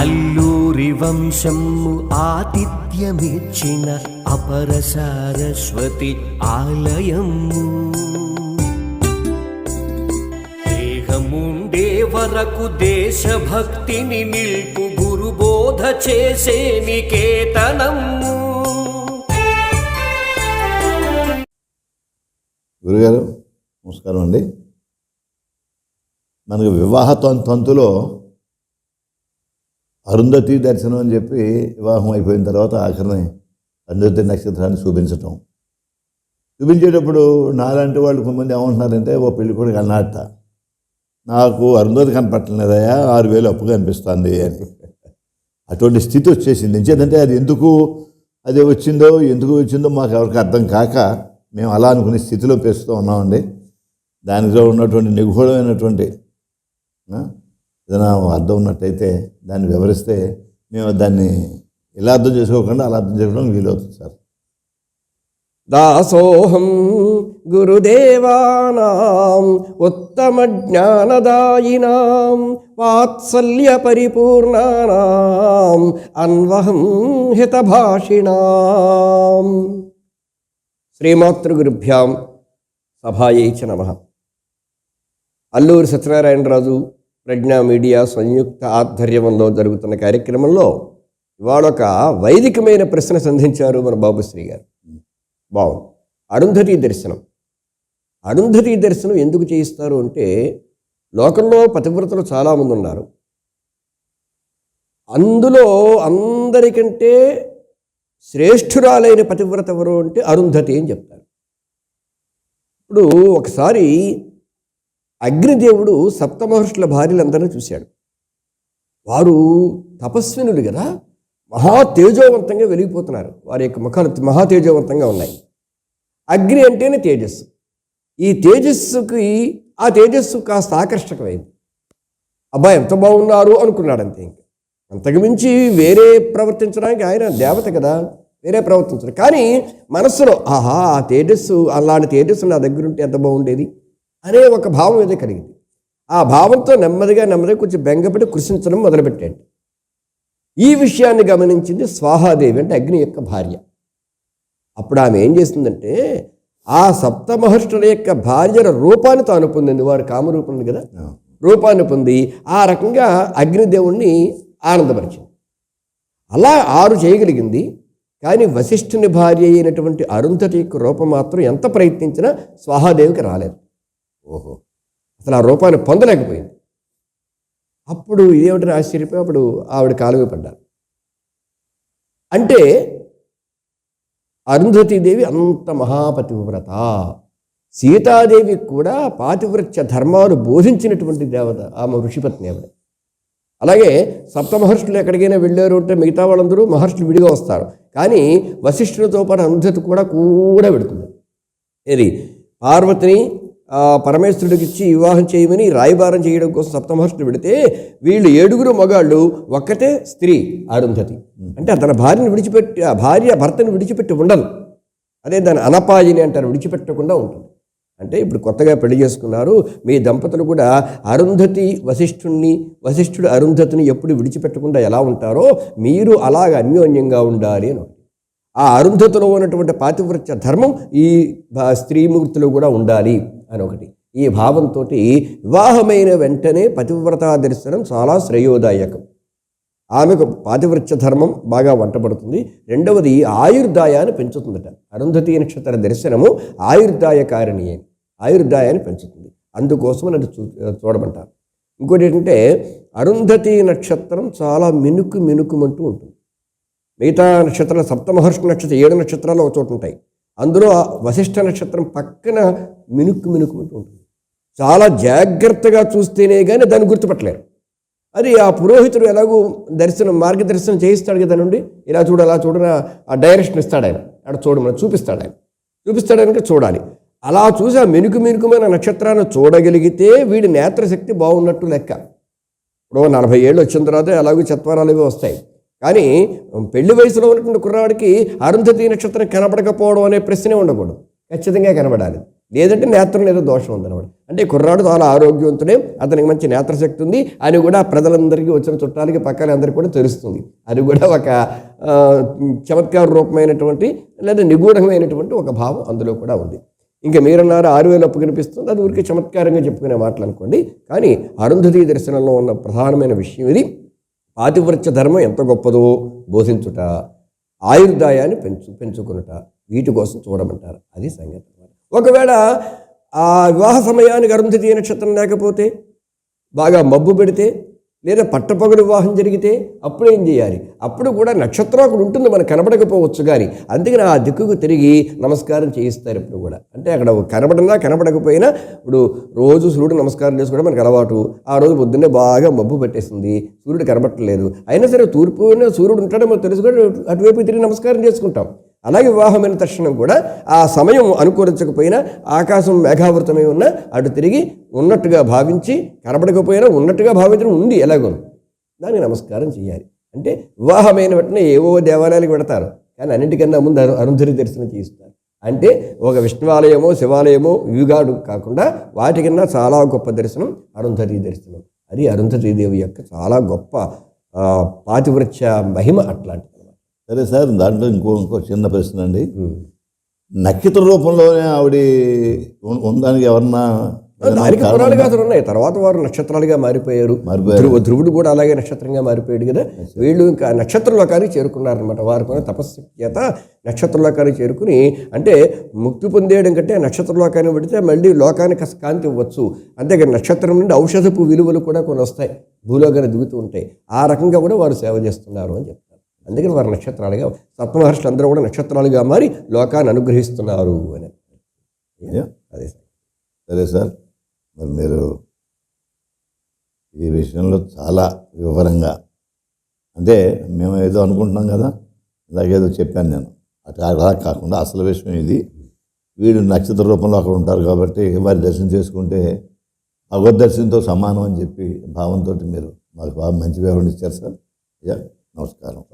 అల్లూరి వంశము ఆతిథ్యమిచ్చిన అపర సారస్వతి ఆలయము. దేహముండే వరకు దేశభక్తిని నిల్పు గురుబోధ చేసే నికేతనము గురుగారు నమస్కారం అండి. మనకు వివాహ తంతులో అరుంధతి దర్శనం అని చెప్పి వివాహం అయిపోయిన తర్వాత ఆఖరిని అరుంధతి నక్షత్రాన్ని చూపించటం. చూపించేటప్పుడు నాలాంటి వాళ్ళు కొంతమంది ఏమంటున్నారంటే ఓ పెళ్ళి కూడా కన్నాట నాకు అరుంధతి కనపట్టలేదయా ఆరు వేలు అప్పు కనిపిస్తుంది అని. అటువంటి స్థితి వచ్చేసింది. ఎంచేదంటే అది ఎందుకు అది వచ్చిందో ఎందుకు వచ్చిందో మాకు ఎవరికి అర్థం కాక మేము అలా అనుకునే స్థితిలో పెంచుతూ ఉన్నామండి. దానిలో ఉన్నటువంటి నిగూఢమైనటువంటి ఏదైనా అర్థం ఉన్నట్టయితే దాన్ని వివరిస్తే మేము దాన్ని ఇలా అర్థం చేసుకోకుండా అలా అర్థం చేసుకోవడం వీలవుతుంది సార్. దాసోహం గురుదేవానాం ఉత్తమ జ్ఞానదాయినాం వాత్సల్య పరిపూర్ణానాం అన్వహం హితభాషిణాం. శ్రీమాతృగురుభ్యాం సభాయై నమ. అల్లూరి సత్యనారాయణరాజు ప్రజ్ఞ మీడియా సంయుక్త ఆధ్వర్యంలో జరుగుతున్న కార్యక్రమంలో ఇవాళ ఒక వైదికమైన ప్రశ్న సంధించారు మన బాబుశ్రీ గారు. బాగుంది అరుంధతి దర్శనం. అరుంధతి దర్శనం ఎందుకు చేయిస్తారు అంటే లోకంలో పతివ్రతలు చాలామంది ఉన్నారు. అందులో అందరికంటే శ్రేష్ఠురాలైన పతివ్రత ఎవరు అంటే అరుంధతి అని చెప్తారు. ఇప్పుడు ఒకసారి అగ్నిదేవుడు సప్తమహర్షుల భార్యలందరినీ చూశాడు. వారు తపస్వినులు కదా? మహా తేజోవంతంగా వెలిగిపోతున్నారు. వారి యొక్క ముఖాలు మహా తేజోవంతంగా ఉన్నాయి. అగ్ని అంటేనే తేజస్సు. ఈ తేజస్సుకి ఆ తేజస్సు కాస్త ఆకర్షకమైంది. అబ్బా ఎంత బాగున్నారు అనుకున్నాడు అంతే ఇంకా అంతకుమించి వేరే ప్రవర్తించడానికి ఆయన దేవత కదా? వేరే ప్రవర్తించడం. కానీ మనస్సులో ఆహా ఆ తేజస్సు అలాంటి తేజస్సు నా దగ్గరుంటే ఎంత బాగుండేది? అనే ఒక భావం ఏదో కలిగింది. ఆ భావంతో నెమ్మదిగా నెమ్మదిగా కొంచెం బెంగపడి కృషించడం మొదలుపెట్టాడు. ఈ విషయాన్ని గమనించింది స్వాహాదేవి అంటే అగ్ని యొక్క భార్య. అప్పుడు ఆమె ఏం చేస్తుందంటే ఆ సప్త మహర్షుల యొక్క భార్యల రూపాన్ని తాను పొందింది. వారు కామరూపం ఉంది కదా రూపాన్ని పొంది ఆ రకంగా అగ్నిదేవుణ్ణి ఆనందపరిచింది. అలా ఆరు చేయగలిగింది. కానీ వశిష్ఠుని భార్య అయినటువంటి అరుంధతి యొక్క రూపం మాత్రం ఎంత ప్రయత్నించినా స్వాహాదేవికి రాలేదు. ఓహో. అసలు ఆ రూపాన్ని పొందలేకపోయింది. అప్పుడు ఇదేమిటని ఆశ్చర్యపోయి అప్పుడు ఆవిడ కాలువ పడ్డారు. అంటే అరుంధతీదేవి అంత మహాపతివ్రత. సీతాదేవి కూడా పాతివ్రత్య ధర్మాలు బోధించినటువంటి దేవత ఆమె ఋషిపత్ని ఆవిడ. అలాగే సప్త మహర్షులు ఎక్కడికైనా వెళ్ళారు అంటే మిగతా వాళ్ళందరూ మహర్షులు విడిగా వస్తారు. కానీ వశిష్ఠులతో పాటు అరుంధతి కూడా కూడా పెడుతుంది ఏది? పార్వతిని పరమేశ్వరుడికి ఇచ్చి వివాహం చేయమని రాయబారం చేయడం కోసం సప్తమహర్షులు పెడితే వీళ్ళు ఏడుగురు మగాళ్ళు ఒక్కతే స్త్రీ అరుంధతి అంటే తన భార్యను విడిచిపెట్టి ఆ భార్య భర్తను విడిచిపెట్టి ఉండదు. అదే దాని అనపాయిని అంటారు విడిచిపెట్టకుండా ఉంటుంది. అంటే ఇప్పుడు కొత్తగా పెళ్ళి చేసుకున్నారు మీ దంపతులు కూడా అరుంధతి వశిష్ఠుణ్ణి వశిష్ఠుడు అరుంధతిని ఎప్పుడు విడిచిపెట్టకుండా ఎలా ఉంటారో మీరు అలాగ అన్యోన్యంగా ఉండాలి అని ఆ అరుంధతిలో ఉన్నటువంటి పాతివృత్య ధర్మం ఈ స్త్రీమూర్తిలో కూడా ఉండాలి. అని ఒకటి. ఈ భావంతో వివాహమైన వెంటనే పతివ్రతా దర్శనం చాలా శ్రేయోదాయకం. ఆమెకు పాతివృత్య ధర్మం బాగా వంటబడుతుంది. రెండవది ఆయుర్దాయాన్ని పెంచుతుందట. అరుంధతి నక్షత్ర దర్శనము ఆయుర్దాయ అని ఆయుర్దాయాన్ని పెంచుతుంది. అందుకోసం అది చూ చూడమంటారు. ఇంకోటి ఏంటంటే అరుంధతి నక్షత్రం చాలా మినుకు మినుకుమంటూ ఉంటుంది. మిగతా నక్షత్రాలు సప్తమహర్షి నక్షత్రం ఏడు నక్షత్రాలు ఒక చోటు ఉంటాయి. అందులో ఆ వశిష్ఠ నక్షత్రం పక్కన మినుక్కు మినుక్కుమంటూ ఉంటుంది. చాలా జాగ్రత్తగా చూస్తేనే కానీ దాన్ని గుర్తుపట్టలేరు. అది ఆ పురోహితుడు ఎలాగూ దర్శనం మార్గదర్శనం చేయిస్తాడు కదా నుండి? ఇలా చూడు అలా చూడ ఆ డైరెక్షన్ ఇస్తాడు ఆయన. అక్కడ చూడమని చూపిస్తాడు ఆయన. చూపిస్తాడు కనుక చూడాలి. అలా చూసి ఆ మెనుకు మెనుకుమైన నక్షత్రాన్ని చూడగలిగితే వీడి నేత్రశక్తి బాగున్నట్టు లెక్క. ఇప్పుడు నలభై ఏళ్ళు వచ్చిన తర్వాత ఎలాగో చత్వరాలు ఇవి వస్తాయి. కానీ పెళ్ళి వయసులో ఉన్నటువంటి కుర్రాడికి అరుంధతి నక్షత్రం కనపడకపోవడం అనే ప్రశ్నే ఉండకూడదు. ఖచ్చితంగా కనబడాలి. లేదంటే నేత్రం ఏదో దోషం ఉందన్నమాట. అంటే కుర్రాడు చాలా ఆరోగ్యవంతుడే అతనికి మంచి నేత్రశక్తి ఉంది అని కూడా ప్రజలందరికీ వచ్చిన చుట్టాలకి పక్కన అందరికీ కూడా తెలుస్తుంది. అది కూడా ఒక చమత్కార రూపమైనటువంటి లేదా నిగూఢమైనటువంటి ఒక భావం అందులో కూడా ఉంది. ఇంకా మీరన్నారు ఆరు వేలు అప్పు కనిపిస్తుంది అది ఊరికే చమత్కారంగా చెప్పుకునే మాటలు అనుకోండి. కానీ అరుంధతి దర్శనంలో ఉన్న ప్రధానమైన విషయం ఇది. పాతివృత్య ధర్మం ఎంత గొప్పదో బోధించుట ఆయుర్దాయాన్ని పెంచు పెంచుకునుట వీటి కోసం చూడమంటారు. అది సంగతి. ఒకవేళ ఆ వివాహ సమయానికి అరుంధతి నక్షత్రం లేకపోతే బాగా మబ్బు పెడితే లేదా పట్టపగలు వివాహం జరిగితే అప్పుడు ఏం చేయాలి? అప్పుడు కూడా నక్షత్రం అక్కడ ఉంటుంది మనకు కనబడకపోవచ్చు కానీ అందుకని ఆ దిక్కుకు తిరిగి నమస్కారం చేయిస్తారు ఇప్పుడు కూడా. అంటే అక్కడ కనబడినా కనబడకపోయినా ఇప్పుడు రోజు సూర్యుడు నమస్కారం చేసుకోవడం మనకు అలవాటు. ఆ రోజు పొద్దున్నే బాగా మబ్బు పెట్టేసింది. సూర్యుడు కనబట్టలేదు అయినా సరే తూర్పు సూర్యుడు ఉంటాడో మనం తెలుసు అటువైపు తిరిగి నమస్కారం చేసుకుంటాం. అలాగే వివాహమైన తక్షణం కూడా ఆ సమయం అనుకూలించకపోయినా ఆకాశం మేఘావృతమై ఉన్నా అటు తిరిగి ఉన్నట్టుగా భావించి కనబడకపోయినా ఉన్నట్టుగా భావించడం ఉంది ఎలాగో. దానికి నమస్కారం చేయాలి. అంటే వివాహమైన వెంటనే ఏవో దేవాలయాలకు పెడతారు కానీ అన్నిటికన్నా ముందు అరు అరుంధరి దర్శనం చేయిస్తారు. అంటే ఒక విష్ణువాలయమో శివాలయమో యుగాడు కాకుండా వాటికన్నా చాలా గొప్ప దర్శనం అరుంధతి దర్శనం. అది అరుంధతి దేవి యొక్క చాలా గొప్ప పాతివృత్య మహిమ అట్లాంటిది. సరే సార్ దాంట్లో ఇంకో ఇంకో చిన్న ప్రశ్న అండి. నక్షత్ర రూపంలోనే ఆవిడ ఉండడానికి ఎవరన్నా దానికి? గాథలు ఉన్నాయి. తర్వాత వారు నక్షత్రాలుగా మారిపోయారు. మారిపోయారు. ధ్రువ ధ్రువుడు కూడా అలాగే నక్షత్రంగా మారిపోయాడు కదా. వీళ్ళు ఇంకా నక్షత్రలోకానికి చేరుకున్నారనమాట వారు కూడా తపస్సు చేత నక్షత్రలోకానికి చేరుకుని అంటే ముక్తి పొందేయడం కంటే నక్షత్రలోకాన్ని పెడితే మళ్ళీ లోకానికి కాంతి ఇవ్వచ్చు. అంతేకాని నక్షత్రం నుండి ఔషధపు విలువలు కూడా కొన్ని వస్తాయి. భూలోకాన్ని దిగుతూ ఉంటాయి. ఆ రకంగా కూడా వారు సేవ చేస్తున్నారు అని చెప్తారు అందుకని వారు నక్షత్రాలుగా సప్తమహర్షులు అందరూ కూడా నక్షత్రాలుగా మారి లోకాన్ని అనుగ్రహిస్తున్నారు అని. అదే. సరే సార్ మరి మీరు ఈ విషయంలో చాలా వివరంగా అంటే మేము ఏదో అనుకుంటున్నాం కదా ఇలాగేదో చెప్పాను నేను. అటు అలా కాకుండా అసలు విషయం ఇది. వీడు నక్షత్ర రూపంలో అక్కడ ఉంటారు కాబట్టి వారి దర్శనం చేసుకుంటే భగవద్ దర్శనంతో సమానం అని చెప్పి భావంతో మీరు మాకు బాగా మంచి వివరణ ఇచ్చారు సార్. యా నమస్కారం.